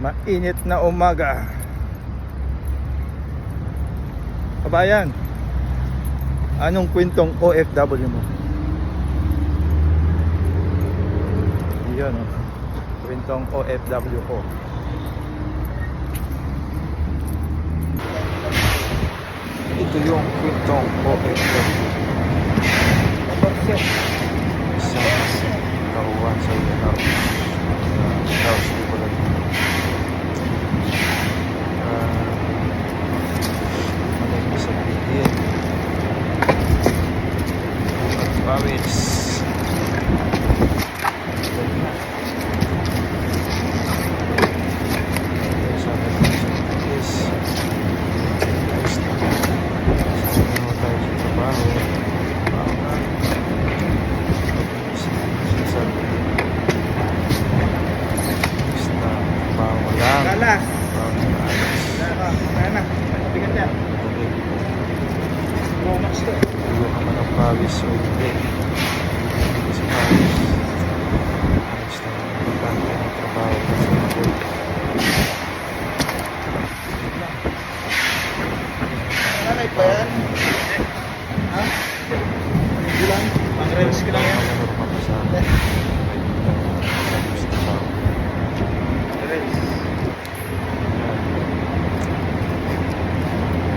Mainit na umaga. Kabayan, anong kwentong OFW mo? Yun, oh. kwentong OFW ko. Ito yung kwentong OFW. Isang kahuwan sa house. House ko lang. Ah, Malamig sa bigin. At pawis. Sa akin sa tiis. Ayos na. Sana naman tayo sa trabaho. Trabaho na. Sabi. Ayos na. Trabaho ko lang. Galas. Trabaho na ayos. Sana. Bigat yan. Okay. To. Tulo ka man ng pawis o hindi. Hindi sa pawis. Ayos na. Importante ang trabaho ko sa mga Nanay pa yan? Ha? Hindi lang. Pang rents ko lang yan. Normal sa akin. Ayos na trabaho. Rents.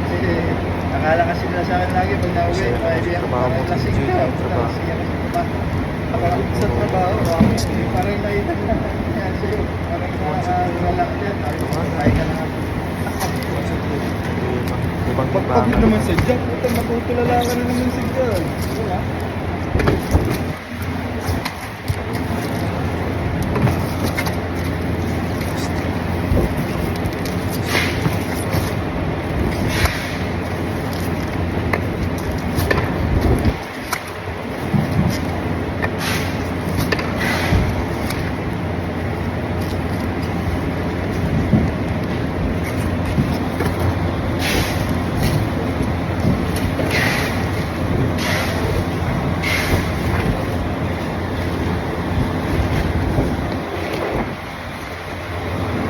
Kasi akala kasi nila sa akin lagi pag nauwi, yan. trabaho mo, trabaho. Pa. Akala ko sa trabaho, ah, hindi pa rin naitan na. Yan sa'yo. Parang nakakawala ka dyan. Sabi ko, try ka na. Ibang ibangan. naman sa dyan, puta matutulala ka na naman sa. Wala.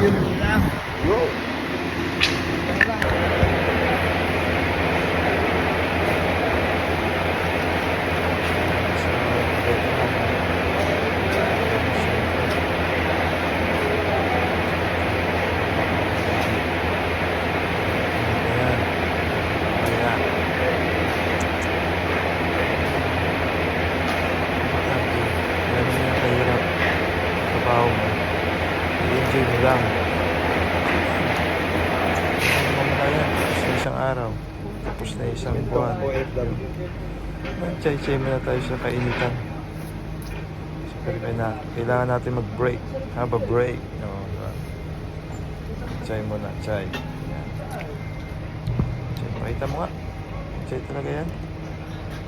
Yun lang. Yo. Yun lang. Ayan. Ayan. Importante. Alam mo yung kahirap. Trabaho mo. Ano mamaya? Tapos na isang araw. Tapos na isang buwan. Chay-chay muna tayo sa kainitan. Siyempre na, kailangan natin mag-break. Have a break. No, diba? Chay muna, chay. Chay, pakita mo nga. Chay talaga yan.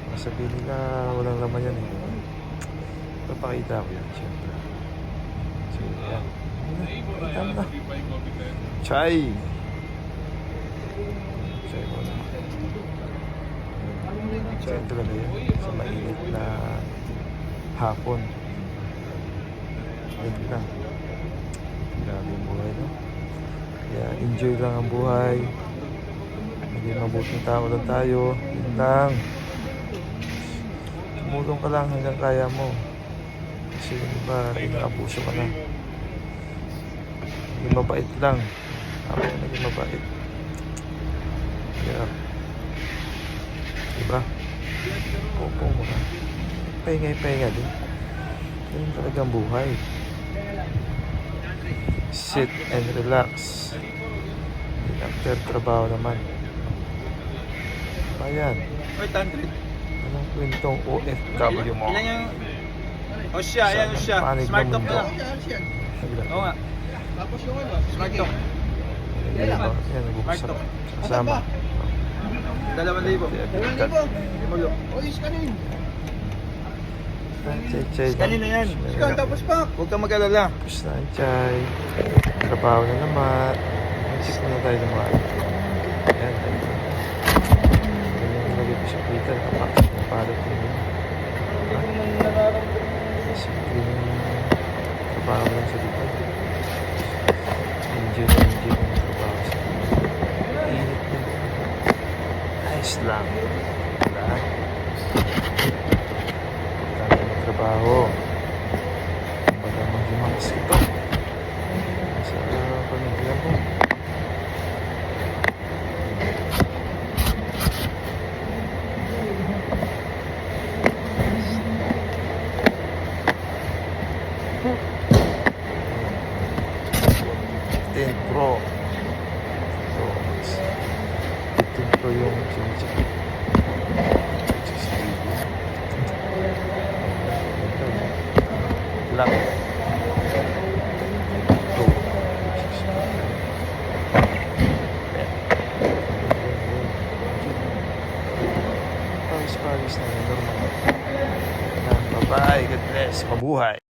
Masabihin nila walang laman yan eh. Papakita ko yan, siyempre. So, yan. Na. Muna. Chay talaga yan. Sa mainit na hapon. Yan lang. Grabe yung buhay, no? Kaya enjoy lang ang buhay. Maging mabuting tao lang tayo. Yun lang. Tumulong ka lang hanggang kaya mo. Kasi yung iba, inaabuso ka na. Maging mabait lang. Ako naging mabait. Kaya, diba? Popo mo na. Pahinga-pahinga din. Ganun talaga ang buhay. Sit and relax. Then After trabaho naman. Ayan. Oy, 100. Anong kwentong OFW mo? Ilan yung... O siya, ayan o siya. Smart talk na. Oo nga. Smart talk. Yan, yan, nag-uusap. Kasama. Dalawang libo. Limulo. Chay-chay. Kanina yan. Ikaw, tapos pa. Huwag kang mag-alala. Tapos na chay. Trabaho na naman. Check na tayo ng Islam nah, kita pada gimana sih itu masalah pun Paris,